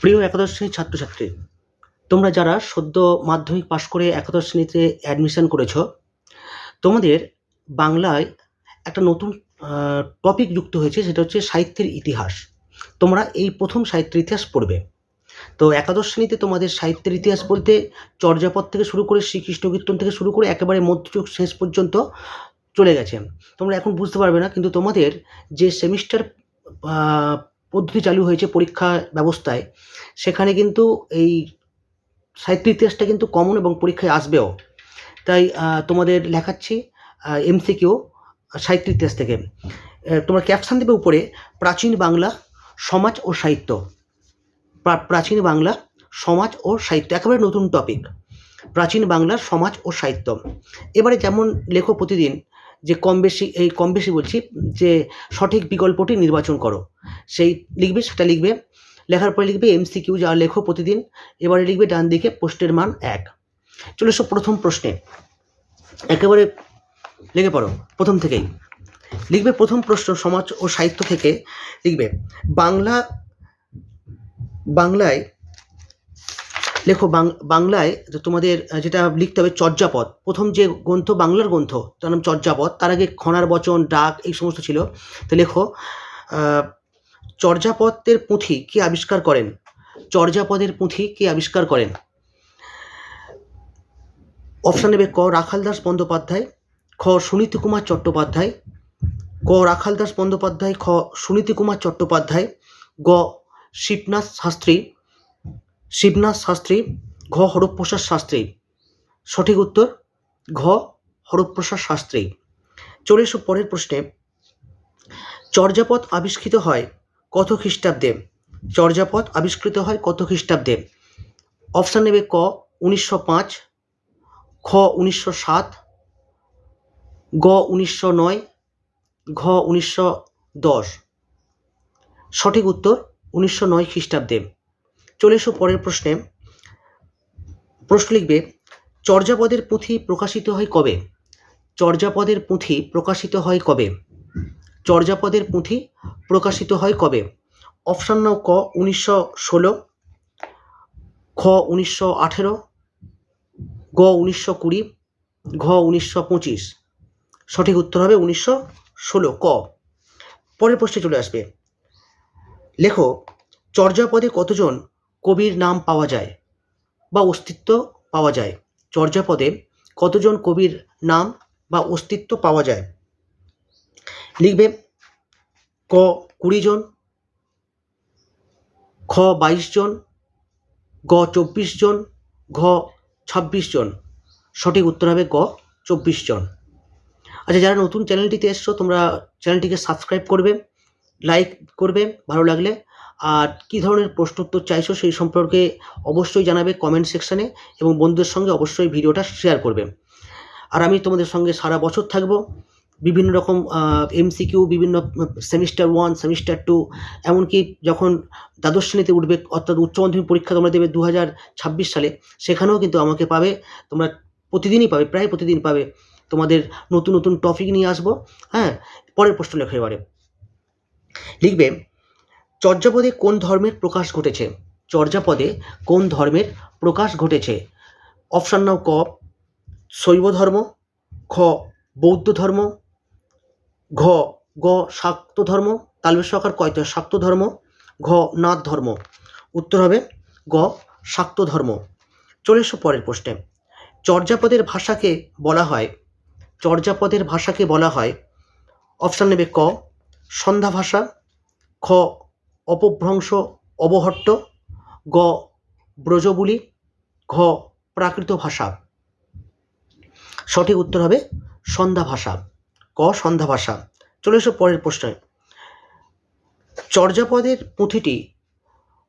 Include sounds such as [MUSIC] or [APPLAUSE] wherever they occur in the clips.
প্রিয় একাদশ শ্রেণির ছাত্রছাত্রী, তোমরা যারা সদ্য মাধ্যমিক পাশ করে একাদশ শ্রেণীতে অ্যাডমিশন করেছ, তোমাদের বাংলায় একটা নতুন টপিক যুক্ত হয়েছে, সেটা হচ্ছে সাহিত্যের ইতিহাস। তোমরা এই প্রথম সাহিত্যের ইতিহাস পড়বে। তো একাদশ শ্রেণীতে তোমাদের সাহিত্যের ইতিহাস বলতে চর্যাপদ থেকে শুরু করে শ্রীকৃষ্ণ কীর্তন থেকে শুরু করে একেবারে মধ্যযুগ শেষ পর্যন্ত চলে গেছে। তোমরা এখন বুঝতে পারবে না, কিন্তু তোমাদের যে সেমিস্টার পদ্ধতি চালু হয়েছে পরীক্ষা ব্যবস্থায়, সেখানে কিন্তু এই সাহিত্য ইতিহাসটা কিন্তু কমন এবং পরীক্ষায় আসবেও। তাই তোমাদের লেখাচ্ছি এমসিকিউ সাহিত্য ইতিহাস থেকে। তোমরা ক্যাপশন দেবে উপরে, প্রাচীন বাংলা, সমাজ ও সাহিত্য। প্রাচীন বাংলা, সমাজ ও সাহিত্য, একেবারে নতুন টপিক প্রাচীন বাংলার সমাজ ও সাহিত্য। এবারে যেমন লেখো প্রতিদিন যে কম বেশি, এই কম বেশি বলছি, যে সঠিক বিকল্পটি নির্বাচন করো। সেই লিখবে, সেটা লিখবে, লেখার পরে লিখবে এমসিকিউ যা লেখো প্রতিদিন, এবারে লিখবে ডান দিকে পোস্টের মান এক। চলে এসো প্রথম প্রশ্নে। একেবারে লেগে পড়ো, প্রথম থেকেই। লিখবে প্রথম প্রশ্ন সমাজ ও সাহিত্য থেকে, লিখবে, বাংলা, বাংলায় লেখো বাংলায় তোমাদের যেটা লিখতে হবে চর্যাপদ। প্রথম যে গ্রন্থ, বাংলার গ্রন্থ, তার নাম চর্যাপদ। তার আগে খনার বচন, ডাক, এই সমস্ত ছিল। তো লেখো চর্যাপদের পুঁথি কে আবিষ্কার করেন? চর্যাপদের পুঁথি কে আবিষ্কার করেন? অপশান নেবে ক রাখালদাস বন্দ্যোপাধ্যায়, খ, সুনীতি কুমার চট্টোপাধ্যায় ক রাখালদাস বন্দ্যোপাধ্যায়, খ, সুনীতি কুমার চট্টোপাধ্যায়, গ, শিবনাথ শাস্ত্রী শিবনাথ শাস্ত্রী, ঘ. হরপ্রসাদ শাস্ত্রী। সঠিক উত্তর, ঘ. হরপ্রসাদ শাস্ত্রী। চলে এসো পরের প্রশ্নে। চর্যাপদ আবিষ্কৃত হয় কত খ্রিস্টাব্দে? চর্যাপদ আবিষ্কৃত হয় কত খ্রিস্টাব্দে? অপশান নেবে ক, উনিশশো পাঁচ খ উনিশশো সাত, গ. উনিশশো নয়, ঘ. উনিশশো দশ। সঠিক উত্তর, উনিশশো নয় খ্রিস্টাব্দে। চলে এসো পরের প্রশ্নে। প্রশ্ন লিখবে, চর্যাপদের পুঁথি প্রকাশিত হয় কবে? চর্যাপদের পুঁথি প্রকাশিত হয় কবে? চর্যাপদের পুঁথি প্রকাশিত হয় কবে? অপশান নাও ক, উনিশশো ষোলো, খ, উনিশশো আঠেরো, গ, উনিশশো কুড়ি, ঘ, উনিশশো পঁচিশ। সঠিক উত্তর হবে উনিশশো ষোলো, ক। পরের প্রশ্নে চলে আসবে। লেখো, চর্যাপদে কতজন কবির নাম পাওয়া যায় বা অস্তিত্ব পাওয়া যায়। চর্যাপদে কতজন কবির নাম বা অস্তিত্ব পাওয়া যায়? লিখবে ক কুড়ি জন, খ বাইশ জন, গ চব্বিশ জন, ঘ ছাব্বিশ জন। সঠিক উত্তর হবে গ চব্বিশ জন। আচ্ছা যারা নতুন চ্যানেলটিতে এসছো, তোমরা চ্যানেলটিকে সাবস্ক্রাইব করবে, লাইক করবে, ভালো লাগলে আর কী ধরনের প্রশ্ন উত্তর চাইছো সেই সম্পর্কে অবশ্যই জানাবে কমেন্ট সেকশানে এবং বন্ধুদের সঙ্গে অবশ্যই ভিডিওটা শেয়ার করবে। আর আমি তোমাদের সঙ্গে সারা বছর থাকব। বিভিন্ন রকম এমসিকিউ বিভিন্ন সেমিস্টার ওয়ান সেমিস্টার টু এমনকি যখন দ্বাদশ শ্রেণীতে উঠবে, অর্থাৎ উচ্চ মাধ্যমিক পরীক্ষা তোমরা দেবে দু হাজার ছাব্বিশ সালে, সেখানেও কিন্তু আমাকে পাবে, তোমরা প্রতিদিনই পাবে, প্রায় প্রতিদিন পাবে তোমাদের নতুন নতুন টপিক নিয়ে আসব হ্যাঁ? পরের প্রশ্ন লেখো এবারে। লিখবে চর্যাপদে কোন ধর্মের প্রকাশ ঘটেছে? চর্যাপদে কোন ধর্মের প্রকাশ ঘটেছে? অপশান নাও ক, শৈব ধর্ম, খ, বৌদ্ধ ধর্ম, ঘ, গ, শাক্ত ধর্ম তালবের সরকার কয়তো শাক্ত ধর্ম, ঘ, নাথ ধর্ম। উত্তর হবে গ, শাক্ত ধর্ম। চলে এসো পরের প্রশ্নে। চর্যাপদের ভাষাকে বলা হয়, চর্যাপদের ভাষাকে বলা হয়, অপশান নেবে ক, সন্ধ্যা ভাষা, খ অপভ্রংশ, অবহট্ট, গ, ব্রজবুলি, ঘ, প্রাকৃত ভাষা। সঠিক উত্তর হবে সন্ধ্যা ভাষা। ক, সন্ধ্যা ভাষা। চলে এসো পরের প্রশ্নে। চর্যাপদের পুঁথিটি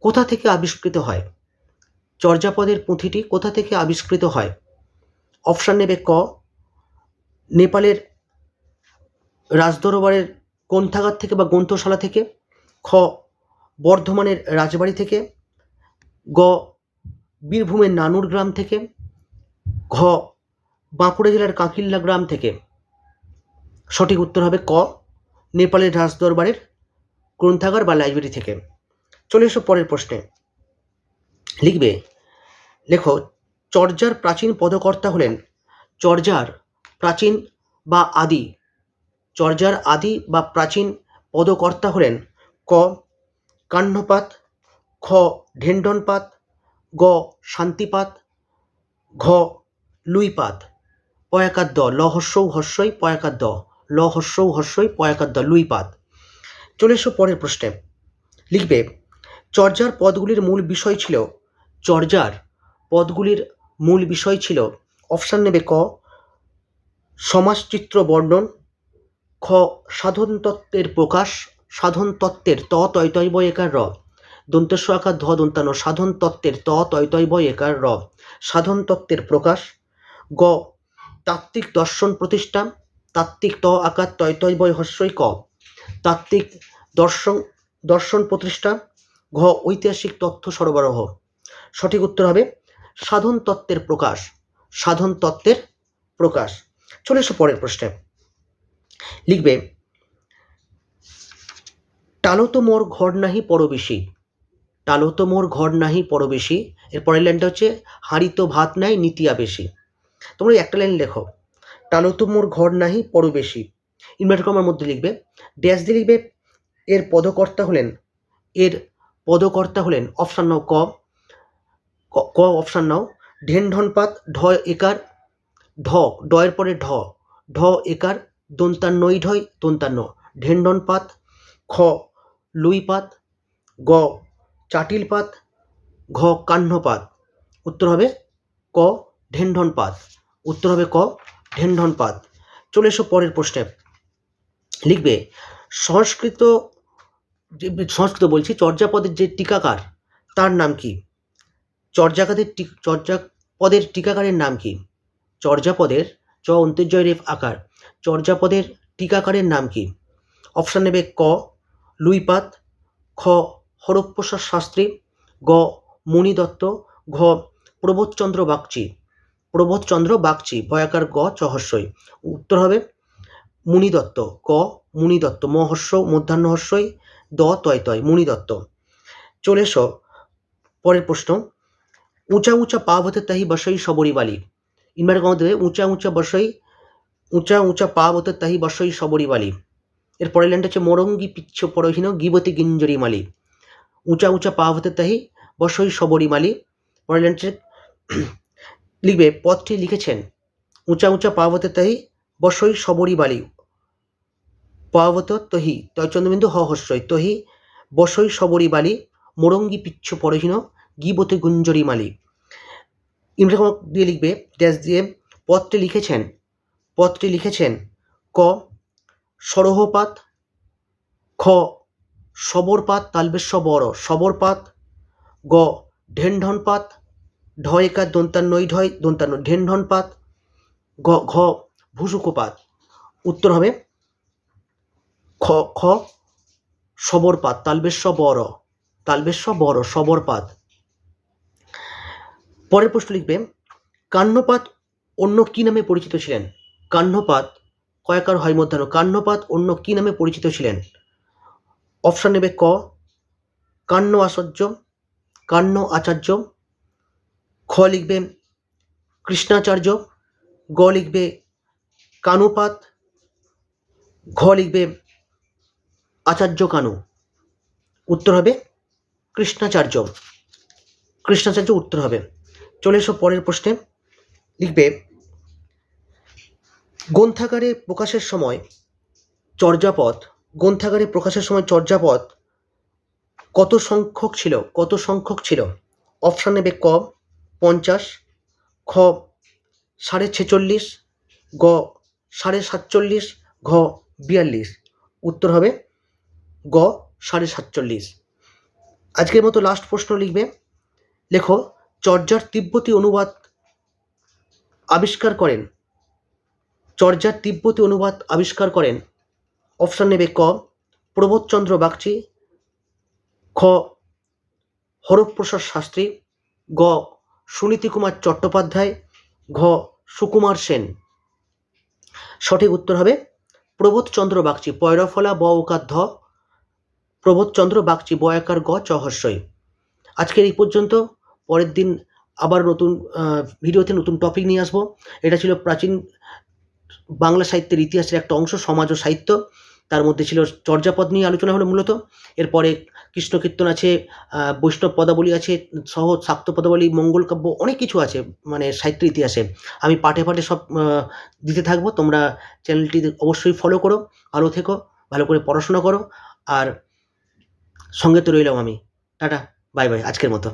কোথা থেকে আবিষ্কৃত হয়? চর্যাপদের পুঁথিটি কোথা থেকে আবিষ্কৃত হয়? অপশান নেবে ক, নেপালের রাজদরবারের গ্রন্থাগার থেকে বা গ্রন্থশালা থেকে। খ বর্ধমানের রাজবাড়ি থেকে, গ বীরভূমের নানুর গ্রাম থেকে, ঘ বাঁকুড়া জেলার কাঁকিল্লা গ্রাম থেকে। সঠিক উত্তর হবে ক, নেপালের রাজদরবারের গ্রন্থাগার বা লাইব্রেরি থেকে। চলে এসো পরের প্রশ্নে। লিখবে, লেখো, চর্যার প্রাচীন পদকর্তা হলেন চর্যার প্রাচীন বা আদি। চর্যার আদি বা প্রাচীন পদকর্তা হলেন ক কাহ্নপাত খ ঢেন্ডনপাত গ শান্তিপাত, ঘ লুইপাত। পয়াকার দ ল হস্যৌ হস্যই পয়াকার দ ল হস্যৌ হস্যই পয়াকার দ লুইপাত। চলে এসো পরের প্রশ্নে। লিখবে, চর্যার পদগুলির মূল বিষয় ছিল, চর্যার পদগুলির মূল বিষয় ছিল, অপশান নেবে ক, সমাজচিত্র বর্ণন, খ সাধন তত্ত্বের প্রকাশ সাধন তত্ত্বের ত তয় তয় বয় একার র। দন্তেস্ব আকার ধ দন্তানো সাধন তত্ত্বের ত তয় তয় বয় একার র। সাধন তত্ত্বের প্রকাশ। গ, তাত্ত্বিক দর্শন প্রতিষ্ঠা তাত্ত্বিক ত আকার তয় তয় বয় হস্যই ক। তাত্ত্বিক দর্শন দর্শন প্রতিষ্ঠা ঘ, ঐতিহাসিক তথ্য সরবরাহ। সঠিক উত্তর হবে সাধন তত্ত্বের প্রকাশ। সাধন তত্ত্বের প্রকাশ। চলে এসো পরের প্রশ্নে। লিখবে টালো তো মোর ঘর নাহি পরবেশী। টালো তো মোর ঘর নাহি পরবেশী। এর পরের লাইনটা হচ্ছে হাঁড়ি তো ভাত নাই নীতিয়া বেশি তোমরা একটা লাইন লেখো টালো তো মোর ঘর নাহি পরবেশী। ইনভার্ট কমার মধ্যে লিখবে, ড্যাশ দিয়ে লিখবে, এর পদকর্তা হলেন, এর পদকর্তা হলেন, অপশান নাও ক, ক- অপশান নাও, ঢেন ঢনপাত ঢ একার, ঢ ডয়ের পরে ঢ ঢ একার দন্তান্নই ঢয় দন্তান্ন ঢেন্ডনপাত খ লুইপাত, গ, চাটিলপাত, ঘ কাহ্নপাত উত্তর হবে ক, ঢেন্ডনপাত। উত্তর হবে ক, ঢেন্ডনপাত। চলে এসো পরের প্রশ্নে। লিখবে, সংস্কৃত, যে, সংস্কৃত বলছি, চর্যাপদের যে টিকাকার, তার নাম কি? চর্যাকাদের চর্যাপদের টিকাকারের নাম কি? চর্যাপদের, চ, অন্তর্জয় রেফ আকার। চর্যাপদের টিকাকারের নাম কি? অপশান নেবে ক লুইপাত, খ হরপ্রসাদ শাস্ত্রী, গ মণি দত্ত ঘ, প্রবোধচন্দ্র বাগচি। প্রবোধচন্দ্র বাগচি, ভয়াকার গ, চহস্যই। উত্তর হবে মুনি দত্ত ক মুনি দত্ত মহস্য মধ্যাহ্ন হস্যই, দ তয় তয় মুনি দত্ত চলে এসো, পরের প্রশ্ন। উঁচা উঁচা পা হতে তাহি বসই সবরী বালি। ইনভার্টার কমা দেবে উঁচা উঁচা বসই, উঁচা উঁচা পাব হতে তাহি বসই সবরী বালি। এর পরের লাইনটা হচ্ছে মোরঙ্গি পিচ্ছ পরহীন গিবতী গিঞ্জরি মালি। উঁচা উঁচা পাব হতে তাহি বসই সবরী মালি। পরের লাইনটা [CLEARS THROAT] লিখবে, পথটি লিখেছেন, উঁচা উঁচা পাবতে তাহি বসই সবরী বালি পাবত তহি তয়চন্দ্রবিন্দু হ তহি বসই সবরী বালি মোরঙ্গি পিচ্ছ পরহীন গিবতে গুঞ্জরি মালি। ইংরেজি দিয়ে লিখবে ড্যাশ দিয়ে পদটি লিখেছেন পদটি লিখেছেন, ক সরহপাত, খ, সবরপাত তালবেশ্ব বড় সবরপাত, গ, ঢেনঢনপাত ঢ একার দন্তান্নই ঢয় দন্তান্ন, ঢেনঢনপাত, গ, ঘ, ভুসুকোপাত। উত্তর হবে খ খ, সবরপাত তালবেশ্ব বড় তালবেশ্ব বড় সবরপাত। পরের প্রশ্ন লিখবে, কান্নপাত অন্য কি নামে পরিচিত ছিলেন? কান্নপাত কয়েকার হয় মধ্যাহ্ন কান্নপাত অন্য কি নামে পরিচিত ছিলেন? অপশান নেবে ক, কান্ন আচার্য কান্ন আচার্য, খ লিখবে কৃষ্ণাচার্য, গ লিখবে কানুপাত, ঘ লিখবে আচার্য কানু। উত্তর হবে কৃষ্ণাচার্য। কৃষ্ণাচার্য উত্তর হবে। চলে এসো পরের প্রশ্নে। লিখবে গ্রন্থাগারে প্রকাশের সময় চর্যাপদ, গ্রন্থাগারে প্রকাশের সময় চর্যাপদ কত সংখ্যক ছিল, কত সংখ্যক ছিল? অপশান নেবে ক, পঞ্চাশ, খ, সাড়ে ছেচল্লিশ, গ, সাড়ে সাতচল্লিশ, ঘ, বিয়াল্লিশ। উত্তর হবে গ, সাড়ে সাতচল্লিশ। আজকের মতো লাস্ট প্রশ্ন লিখবে। লেখো, চর্যার তিব্বতী অনুবাদ আবিষ্কার করেন চর্যার তিব্বতী অনুবাদ আবিষ্কার করেন। অপশান নেবে ক, প্রবোধচন্দ্র বাগচি, খ, হরপ্রসাদ শাস্ত্রী, গ, সুনীতি কুমার চট্টোপাধ্যায়, ঘ, সুকুমার সেন। সঠিক উত্তর হবে প্রবোধচন্দ্র বাগচি, পয়রফলা ব ওকার ধ, প্রবোধচন্দ্র বাগচি, বয়াকার গ চহস্যই আজকের এই পর্যন্ত, পরের দিন আবার নতুন ভিডিওতে নতুন টপিক নিয়ে আসব। এটা ছিল প্রাচীন বাংলা সাহিত্যের ইতিহাসের একটা অংশ, সমাজ ও সাহিত্য। তার মধ্যে ছিল চর্যাপদ নিয়ে আলোচনা হলো মূলত। এরপরে কৃষ্ণ কীর্তন আছে বৈষ্ণব পদাবলী আছে, সহ শাক্ত পদাবলী, মঙ্গল কাব্য, অনেক কিছু আছে মানে সাহিত্যের ইতিহাসে। আমি পাঠে পাঠে সব দিতে থাকব। তোমরা চ্যানেলটি অবশ্যই ফলো করো, ভালো থেকো, ভালো করে পড়াশোনা করো। আর সঙ্গে তো রইলাম আমি। টাটা বাই বাই আজকের মতো।